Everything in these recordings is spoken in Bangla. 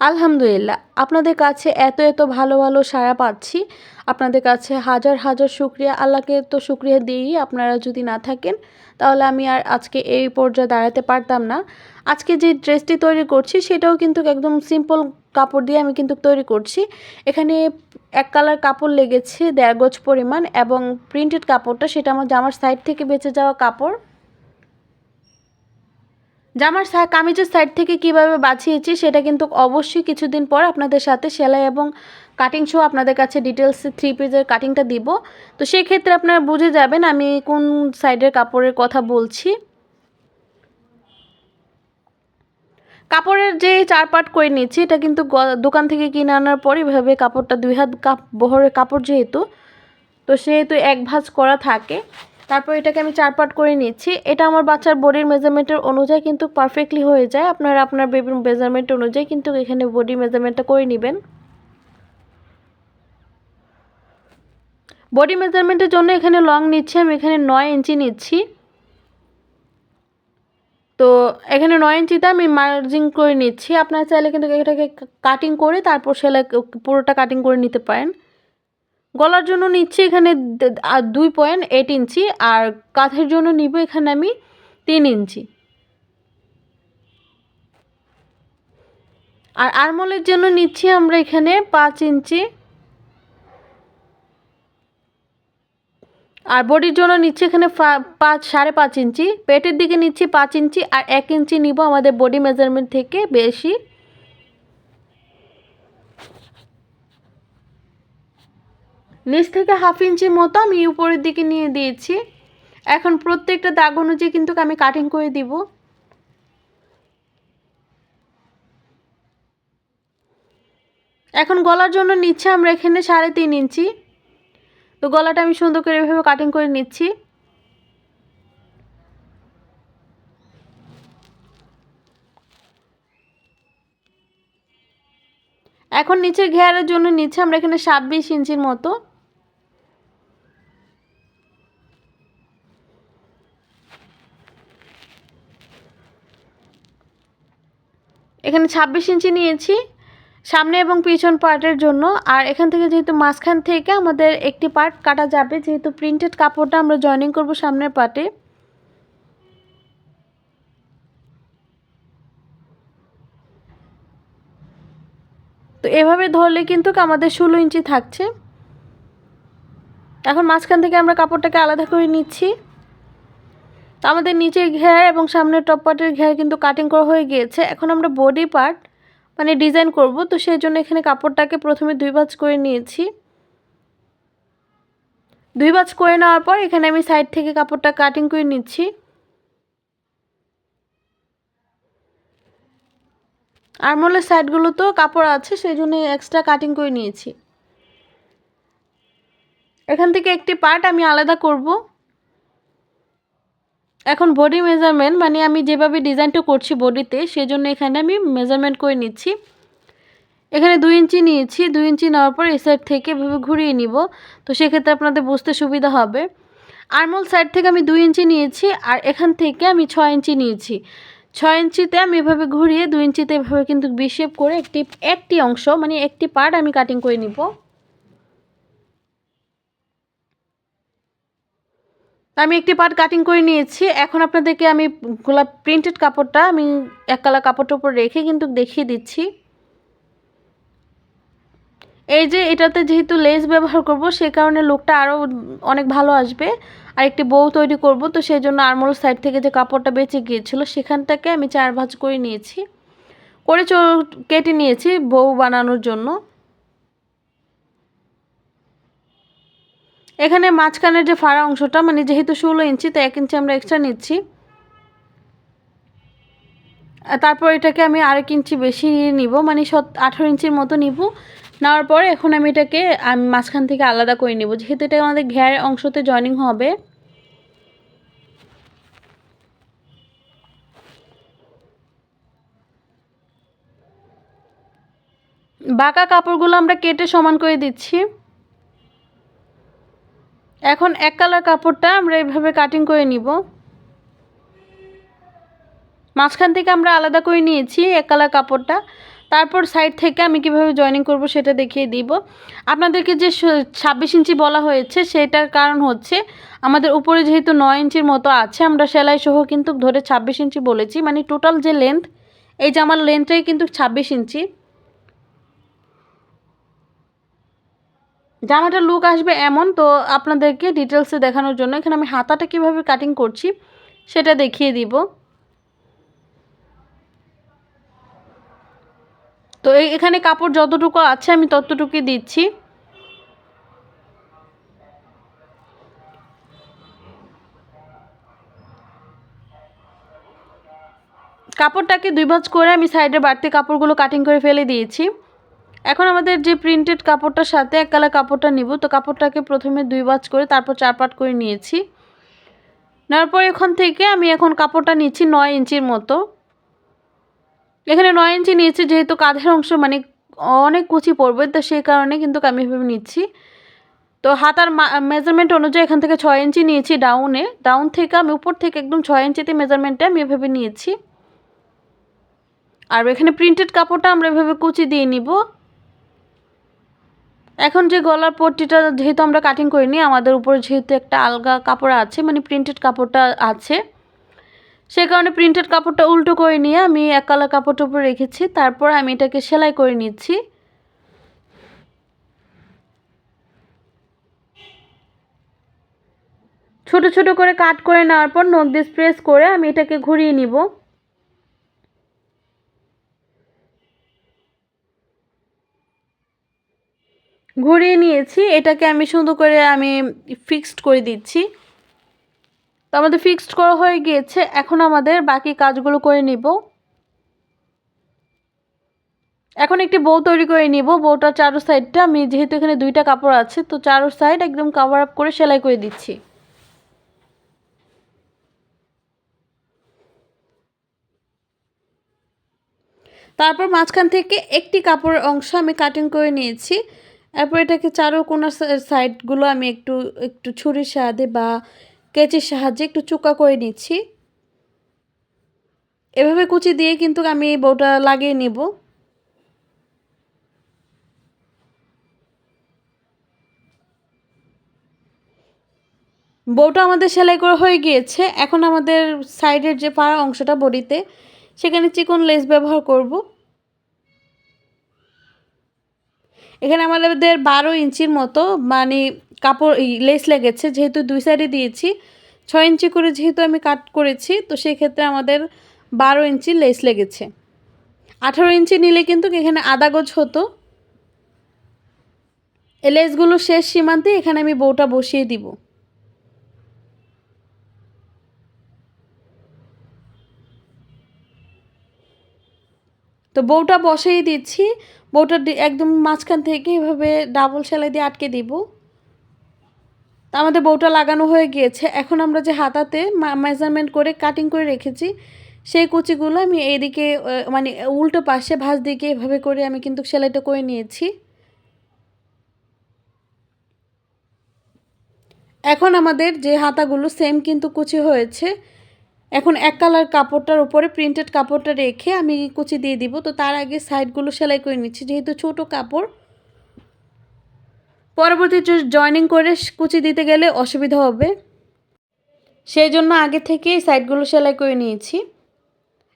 আলহামদুলিল্লাহ। আপনাদের কাছে এত এত ভালো ভালো সাড়া পাচ্ছি। আপনাদের কাছে হাজার হাজার শুক্রিয়া। আল্লাহকে তো শুক্রিয়া দিই, আপনারা যদি না থাকেন, তাহলে আমি আর আজকে এই পর্যায়ে দাঁড়াতে পারতাম না। আজকে যে ড্রেসটি তৈরি করছি, সেটাও কিন্তু একদম সিম্পল কাপড় দিয়ে আমি কিন্তু তৈরি করছি। এখানে এক কালার কাপড় লেগেছে, দেড় গজ পরিমাণ, এবং প্রিন্টেড কাপড়টা, সেটা আমার জামার সাইড থেকে বেঁচে যাওয়া কাপড়। জামার কামিজের সাইড থেকে কীভাবে বাঁচিয়েছি সেটা কিন্তু অবশ্যই কিছুদিন পর আপনাদের সাথে সেলাই এবং কাটিং শো আপনাদের কাছে ডিটেলস থ্রি পিসের কাটিংটা দিব। তো সেই ক্ষেত্রে আপনারা বুঝে যাবেন আমি কোন সাইডের কাপড়ের কথা বলছি। কাপড়ের যে চার পাট করে নিচ্ছি, এটা কিন্তু দোকান থেকে কিনে আনার পর এভাবে কাপড়টা দুই হাত কাপ, বহরের কাপড় যেহেতু, তো সেহেতু এক ভাঁজ করা থাকে। তারপর এটাকে আমি চার পাট করে নিচ্ছি। এটা আমার বাচ্চার বডির মেজারমেন্টের অনুযায়ী কিন্তু পারফেক্টলি হয়ে যায়। আপনারা আপনার বেবির মেজারমেন্ট অনুযায়ী কিন্তু এখানে বডি মেজারমেন্টটা করে নেবেন। বডি মেজারমেন্টের জন্য এখানে লং নিচ্ছি, আমি এখানে নয় ইঞ্চি নিচ্ছি। তো এখানে নয় ইঞ্চিতে আমি মার্জিং করে নিচ্ছি। আপনারা চাইলে কিন্তু এটাকে কাটিং করে তারপর সেলাই পুরোটা কাটিং করে নিতে পারেন। গলার জন্য নিচ্ছি এখানে দুই পয়েন্ট এইট ইঞ্চি আর কাঁধের জন্য নিব এখানে আমি তিন ইঞ্চি। আর আরমলের জন্য নিচ্ছি আমরা এখানে পাঁচ ইঞ্চি। আর বডির জন্য নিচ্ছি এখানে পাঁচ, সাড়ে পাঁচ ইঞ্চি। পেটের দিকে নিচ্ছি পাঁচ ইঞ্চি আর এক ইঞ্চি নিব আমাদের বডি মেজারমেন্ট থেকে বেশি। নিচ থেকে হাফ ইঞ্চির মতো আমি উপরের দিকে নিয়ে দিয়েছি। এখন প্রত্যেকটা দাগ অনুযায়ী কিন্তু আমি কাটিং করে দিব। এখন গলার জন্য নিচ্ছে আমরা এখানে সাড়ে তিন ইঞ্চি। তো গলাটা আমি সুন্দর করে এভাবে কাটিং করে নিচ্ছি। এখন নিচের ঘেয়ারের জন্য নিচ্ছে আমরা এখানে ছাব্বিশ ইঞ্চির মতো। এখানে ছাব্বিশ ইঞ্চি নিয়েছি, সামনে এবং পিছন পার্টের জন্য। আর এখান থেকে যেহেতু মাঝখান থেকে আমাদের একটি পার্ট কাটা যাবে, যেহেতু প্রিন্টেড কাপড়টা আমরা জয়েনিং করব সামনের পার্টে। তো এভাবে ধরলে কিন্তু আমাদের ষোলো ইঞ্চি থাকছে। এখন মাঝখান থেকে আমরা কাপড়টাকে আলাদা করে নিচ্ছি। তো আমাদের নিচের ঘের এবং সামনের টপ পার্টের ঘের কিন্তু কাটিং করা হয়ে গিয়েছে। এখন আমরা বডি পার্ট মানে ডিজাইন করব। তো সেই জন্য এখানে কাপড়টাকে প্রথমে দুই ভাঁজ করে নিয়েছি। দুই ভাঁজ করে নেওয়ার পর এখানে আমি সাইড থেকে কাপড়টা কাটিং করে নিচ্ছি। আরমোলের সাইডগুলো তো কাপড় আছে, সেই জন্য এক্সট্রা কাটিং করে নিয়েছি। এখান থেকে একটি পার্ট আমি আলাদা করব। এখন বডি মেজারমেন্ট মানে আমি যেভাবে ডিজাইনটা করছি বডিতে সেজন্য এখানে আমি মেজারমেন্ট করে নিচ্ছি। এখানে দুই ইঞ্চি নিয়েছি, দুই ইঞ্চি নেওয়ার পর এই সাইড থেকে এভাবে ঘুরিয়ে নিব। তো সেক্ষেত্রে আপনাদের বুঝতে সুবিধা হবে। আরমোল সাইড থেকে আমি দুই ইঞ্চি নিয়েছি, আর এখান থেকে আমি ছয় ইঞ্চি নিয়েছি। ছয় ইঞ্চিতে আমি এভাবে ঘুরিয়ে, দুই ইঞ্চিতে এভাবে কিন্তু বিশেপ করে একটি একটি অংশ মানে একটি পার্ট আমি কাটিং করে নিব। আমি একটি পার্ট কাটিং করে নিয়েছি। এখন আপনাদেরকে আমি গোলাপ প্রিন্টেড কাপড়টা আমি এক কালার কাপড়টার উপর রেখে কিন্তু দেখিয়ে দিচ্ছি। এই যে এটাতে যেহেতু লেস ব্যবহার করব, সে কারণে লুকটা আরও অনেক ভালো আসবে। আর একটি বউ তৈরি করব, তো সেই জন্য আরমোল সাইড থেকে যে কাপড়টা বেঁচে গিয়েছিল, সেখানটাকে আমি চার ভাঁজ করে নিয়েছি। করে কেটে নিয়েছি বউ বানানোর জন্য। এখানে মাঝখানের যে ফাড়া অংশটা মানে যেহেতু ষোলো ইঞ্চি তো এক ইঞ্চি আমরা এক্সট্রা নিচ্ছি। তারপর এটাকে আমি আরেক ইঞ্চি বেশি নিব মানে সত, আঠারো ইঞ্চির মতো নিব। নেওয়ার পরে এখন আমি এটাকে, আমি মাঝখান থেকে আলাদা করে নিব। যেহেতু এটা আমাদের ঘের অংশতে জয়নিং হবে। বাঁকা কাপড়গুলো আমরা কেটে সমান করে দিচ্ছি। এখন এক কালার কাপড়টা আমরা এইভাবে কাটিং করে নিব। মাঝখান থেকে আমরা আলাদা করে নিয়েছি এক কালার কাপড়টা। তারপর সাইড থেকে আমি কীভাবে জয়েনিং করব সেটা দেখিয়ে দিব। আপনাদেরকে যে ছাব্বিশ ইঞ্চি বলা হয়েছে, সেটার কারণ হচ্ছে আমাদের উপরে যেহেতু নয় ইঞ্চির মতো আছে, আমরা সেলাই সহ কিন্তু ধরে ছাব্বিশ ইঞ্চি বলেছি। মানে টোটাল যে লেন্থ এই যে আমার লেন্থটাই কিন্তু ছাব্বিশ ইঞ্চি। জামাটার লুক আসবে এমন, তো আপনাদেরকে ডিটেলসে দেখানোর জন্য এখানে আমি হাতাটা কীভাবে কাটিং করছি সেটা দেখিয়ে দিব। তো এখানে কাপড় যতটুকু আছে আমি ততটুকুই দিচ্ছি। কাপড়টাকে দুই ভাঁজ করে আমি সাইডে বাড়তি কাপড়গুলো কাটিং করে ফেলে দিয়েছি। এখন আমাদের যে প্রিন্টেড কাপড়টার সাথে এক কালার কাপড়টা নিব, তো কাপড়টাকে প্রথমে দুই ভাঁজ করে তারপর চার পাট করে নিয়েছি। নেওয়ার পর এখান থেকে আমি এখন কাপড়টা নিচ্ছি নয় ইঞ্চির মতো। এখানে নয় ইঞ্চি নিয়েছি, যেহেতু কাঁধের অংশ মানে অনেক কুচি পড়বে, তো সেই কারণে কিন্তু আমি এভাবে নিচ্ছি। তো হাতার মেজারমেন্ট অনুযায়ী এখান থেকে ছয় ইঞ্চি নিয়েছি ডাউনে ডাউন থেকে আমি উপর থেকে একদম ছয় ইঞ্চিতে মেজারমেন্টটা আমি এভাবে নিয়েছি। আর এখানে প্রিন্টেড কাপড়টা আমরা এভাবে কুচি দিয়ে নিব। এখন যে গলার পট্টিটা যেহেতু আমরা কাটিং করিনি, আমাদের উপরে যেহেতু একটা আলগা কাপড় আছে মানে প্রিন্টেড কাপড়টা আছে সেই কারণে প্রিন্টেড কাপড়টা উল্টো করে নিয়ে আমি এক কালার কাপড়টার উপরে রেখেছি, তারপর আমি এটাকে সেলাই করে নিচ্ছি। ছোট ছোট করে কাট করে নেওয়ার পর নখ দিয়ে স্প্রেস করে আমি এটাকে ঘুরিয়ে নিব। ঘুরিয়ে নিয়েছি। এটাকে আমি সুন্দর করে আমি ফিক্সড করে দিচ্ছি। তো আমাদের ফিক্সড করা হয়ে গিয়েছে। এখন আমাদের বাকি কাজগুলো করে নিব। এখন একটি বউ তৈরি করে নিব। বউটার চারো সাইডটা আমি যেহেতু এখানে দুইটা কাপড় আছে, তো চারো সাইড একদম কাভার আপ করে সেলাই করে দিচ্ছি। তারপর মাঝখান থেকে একটি কাপড়ের অংশ আমি কাটিং করে নিয়েছি। এরপর এটাকে চারো কোনার সাইডগুলো আমি একটু একটু ছুরির সাহায্যে বা কেচির সাহায্যে একটু চুকা করে নিচ্ছি। এভাবে কুচি দিয়ে কিন্তু আমি এই বউটা লাগিয়ে নিব। বউটা আমাদের সেলাই করা হয়ে গিয়েছে। এখন আমাদের সাইডের যে পাড়া অংশটা বডিতে, সেখানে চিকন লেস ব্যবহার করব। এখানে আমাদের বারো ইঞ্চির মতো মানে কাপড় লেস লেগেছে, যেহেতু দুই সাইডে দিয়েছি। ছয় ইঞ্চি করে যেহেতু আমি কাট করেছি, তো সেই ক্ষেত্রে আমাদের বারো ইঞ্চি লেস লেগেছে। আঠারো ইঞ্চি নিলে কিন্তু এখানে আদা গোছ হতো। লেসগুলো শেষ সীমান্তে এখানে আমি বউটা বসিয়ে দিব। তো বউটা বসেই দিচ্ছি। বউটা একদম মাঝখান থেকে এভাবে ডাবল সেলাই দিয়ে আটকে দিব। তা আমাদের বউটা লাগানো হয়ে গিয়েছে। এখন আমরা যে হাতাতে মেজারমেন্ট করে কাটিং করে রেখেছি, সেই কুচিগুলো আমি এইদিকে মানে উল্টো পাশে ভাঁজ দিকে এভাবে করে আমি কিন্তু সেলাইটা করে নিয়েছি। এখন আমাদের যে হাতাগুলো সেম কিন্তু কুচি হয়েছে এখন এক কালার কাপড়টার উপরে প্রিন্টেড কাপড়টা রেখে আমি কুচি দিয়ে দিব। তো তার আগে সাইডগুলো সেলাই করে নিচ্ছি। যেহেতু ছোট কাপড়, পরবর্তী জয়নিং করে কুচি দিতে গেলে অসুবিধা হবে। সেই জন্য আগে থেকেই সাইডগুলো সেলাই করে নিয়েছি।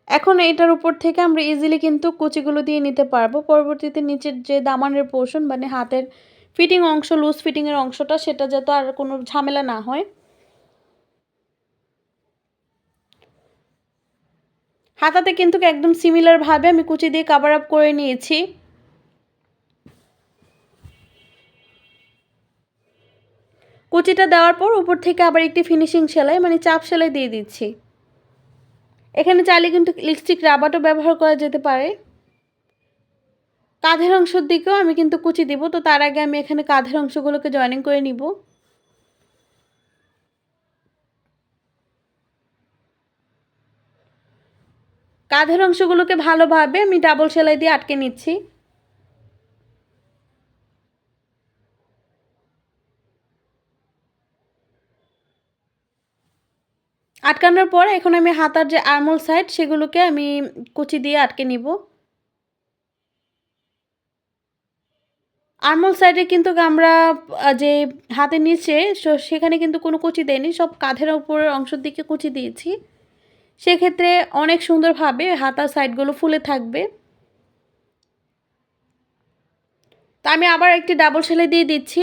এখন এটার উপর থেকে আমরা ইজিলি কিন্তু কুচিগুলো দিয়ে নিতে পারব। পরবর্তীতে নিচের যে দামানের পোর্শন মানে হাতের ফিটিং অংশ লুজ ফিটিংয়ের অংশটা, সেটা যাতে আর কোনো ঝামেলা না হয়। হাতাতে কিন্তু একদম সিমিলারভাবে আমি কুচি দিয়ে কাভার আপ করে নিয়েছি। কুচিটা দেওয়ার পর উপর থেকে আবার একটি ফিনিশিং সেলাই মানে চাপ সেলাই দিয়ে দিচ্ছি। এখানে চাইলে কিন্তু লিপস্টিক রাবারও ব্যবহার করা যেতে পারে। কাঁধের অংশের দিকেও আমি কিন্তু কুচি দিব, তো তার আগে আমি এখানে কাঁধের অংশগুলোকে জয়েনিং করে নিব। কাঁধের অংশগুলোকে ভালোভাবে আমি ডাবল সেলাই দিয়ে আটকে নিচ্ছি। আটকানোর পর এখন আমি হাতার যে আর্মল সাইড, সেগুলোকে আমি কুচি দিয়ে আটকে নিব। আরমোল সাইডে কিন্তু আমরা যে হাতের নিচে সেখানে কিন্তু কোনো কুচি দেয়নি সব কাঁধের উপরের অংশের দিকে কুচি দিয়েছি। সেক্ষেত্রে অনেক সুন্দরভাবে হাতার সাইডগুলো ফুলে থাকবে। তা আমি আবার একটি ডাবল সেলাই দিয়ে দিচ্ছি।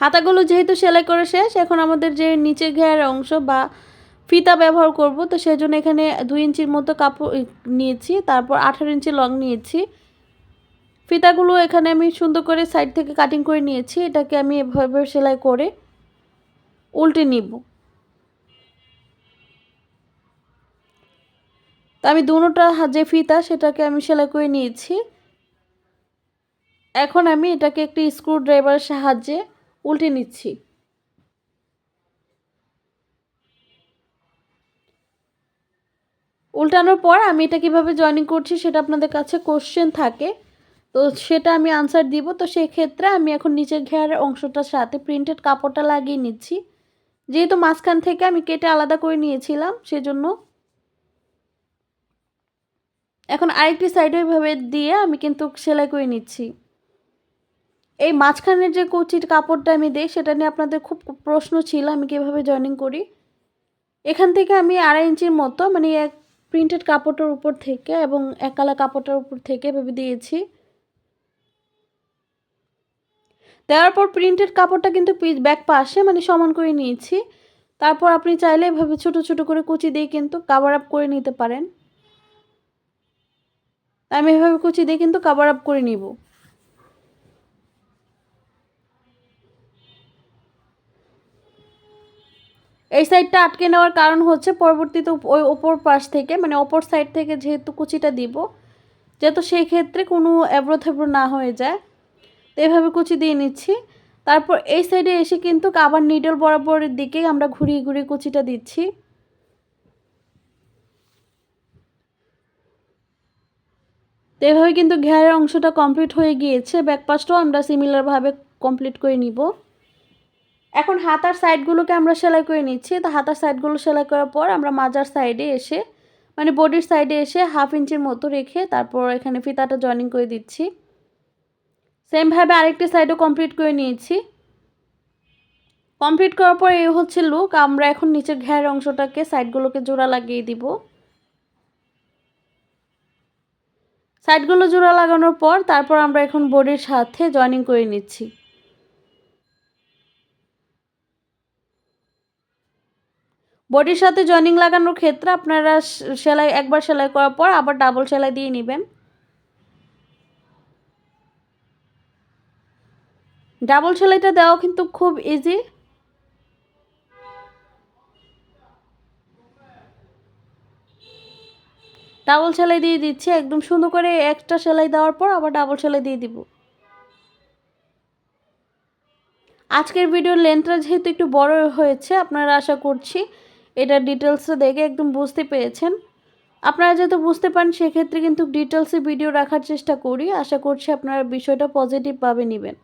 হাতাগুলো যেহেতু সেলাই করে শেষ, এখন আমাদের যে নিচে ঘেয়ার অংশ বা ফিতা ব্যবহার করব, তো সেজন্য এখানে দুই ইঞ্চির মতো কাপড় নিয়েছি, তারপর আঠারো ইঞ্চি লং নিয়েছি। ফিতাগুলো এখানে আমি সুন্দর করে সাইড থেকে কাটিং করে নিয়েছি, এটাকে আমি এভাবে সেলাই করে উল্টে নিব। তা আমি দুটোটা যে ফিতা সেটাকে আমি সেলাই করে নিয়েছি। এখন আমি এটাকে একটি স্ক্রু ড্রাইভারের সাহায্যে উল্টে নিচ্ছি। উল্টানোর পর আমি এটা কীভাবে জয়েনিং করছি সেটা আপনাদের কাছে কোশ্চেন থাকে। তো সেটা আমি আনসার দিব। তো সেই ক্ষেত্রে আমি এখন নিচের ঘেয়ারের অংশটার সাথে প্রিন্টেড কাপড়টা লাগিয়ে নিচ্ছি। যেহেতু মাঝখান থেকে আমি কেটে আলাদা করে নিয়েছিলাম, সেজন্য এখন আরেকটি সাইডে ওইভাবে দিয়ে আমি কিন্তু সেলাই করে নিচ্ছি। এই মাঝখানের যে কুচির কাপড়টা আমি দিই, সেটা নিয়ে আপনাদের খুব প্রশ্ন ছিল, আমি কীভাবে জয়েনিং করি। এখান থেকে আমি আড়াই ইঞ্চির মতো মানে এক প্রিন্টেড কাপড়টার উপর থেকে এবং একালা কাপড়টার উপর থেকে এভাবে দিয়েছি। দেওয়ার পর প্রিন্টেড কাপড়টা কিন্তু ব্যাক পাশে মানে সমান করে নিয়েছি। তারপর আপনি চাইলে এভাবে ছোট ছোট করে কুচি দিয়ে কিন্তু কাভার আপ করে নিতে পারেন। আমি এভাবে কুচি দিয়ে কিন্তু কাভার আপ করে নিব। এই সাইডটা আটকে নেওয়ার কারণ হচ্ছে পরবর্তীতে ওই ওপর পাশ থেকে মানে অপর সাইড থেকে যেহেতু কুচিটা দিব, যেহেতু সেই ক্ষেত্রে কোনো এবড়ো থেবড়ো না হয়ে যায়। তো এভাবে কুচি দিয়ে নিচ্ছি। তারপর এই সাইডে এসে কিন্তু আবার নিডল বরাবরের দিকে আমরা ঘুরিয়ে ঘুরিয়ে কুচিটা দিচ্ছি। তো এভাবে কিন্তু ঘেরের অংশটা কমপ্লিট হয়ে গিয়েছে। ব্যাকপাসটাও আমরা সিমিলারভাবে কমপ্লিট করে নিব। এখন হাতার সাইডগুলোকে আমরা সেলাই করে নিচ্ছি। তো হাতার সাইডগুলো সেলাই করার পর আমরা মাজার সাইডে এসে মানে বডির সাইডে এসে হাফ ইঞ্চির মতো রেখে তারপর এখানে ফিতাটা জয়েনিং করে দিচ্ছি। সেমভাবে আরেকটি সাইডও কমপ্লিট করে নিয়েছি। কমপ্লিট করার পর এই হচ্ছে লুক আমরা এখন নিচের ঘের অংশটাকে সাইডগুলোকে জোড়া লাগিয়ে দিব। সাইডগুলো জোড়া লাগানোর পর তারপর আমরা এখন বডির সাথে জয়েনিং করে নিচ্ছি। বডির সাথে জয়েনিং লাগানোর ক্ষেত্রে আপনারা সেলাই, একবার সেলাই করার পর আবার ডাবল সেলাই দিয়ে নেবেন। ডাবল সেলাইটা দেওয়া কিন্তু খুব ইজি ডাবল সেলাই দিয়ে দিচ্ছি, একদম সুন্দর করে একটা সেলাই দেওয়ার পর আবার ডাবল সেলাই দিয়ে দিব। আজকের ভিডিওর লেন্থটা যেহেতু একটু বড় হয়েছে, আপনারা আশা করছি এটা ডিটেলসটা দেখে একদম বুঝতে পেরেছেন। আপনারা যেহেতু বুঝতে পারেন, সেক্ষেত্রে কিন্তু ডিটেলসে ভিডিও রাখার চেষ্টা করি। আশা করছি আপনারা বিষয়টা পজিটিভভাবে নেবেন।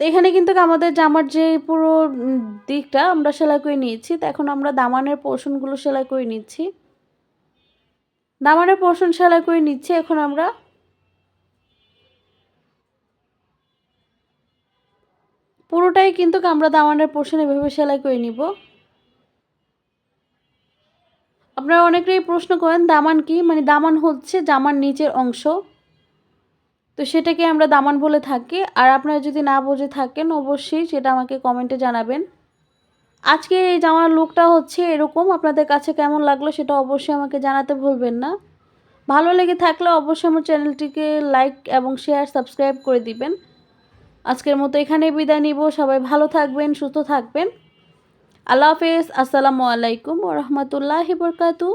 তো এখানে কিন্তু আমাদের জামার যে পুরো দিকটা আমরা সেলাই করে নিয়েছি। তো এখন আমরা দামানের পোর্শনগুলো সেলাই করে নিচ্ছি। দামানের পোর্শন সেলাই করে নিচ্ছি এখন আমরা। পুরোটাই কিন্তু আমরা দামানের পোর্শন এভাবে সেলাই করে নিব। আপনারা অনেকেই প্রশ্ন করেন, দামান কি? মানে দামান হচ্ছে জামার নিচের অংশ। তো সেটাকে আমরা দামান বলে থাকি। আর আপনারা যদি না বুঝে থাকেন, অবশ্যই সেটা আমাকে কমেন্টে জানাবেন। আজকে এই জামার লুকটা হচ্ছে এরকম। আপনাদের কাছে কেমন লাগল সেটা অবশ্যই আমাকে জানাতে ভুলবেন না। ভালো লেগে থাকলে অবশ্যই আমার চ্যানেলটিকে লাইক এবং শেয়ার, সাবস্ক্রাইব করে দিবেন। আজকের মতো এখানেই বিদায় নিব। সবাই ভালো থাকবেন, সুস্থ থাকবেন। আল্লাহ হাফেজ। আসসালামু আলাইকুম ও রহমতুল্লাহি বরকাতু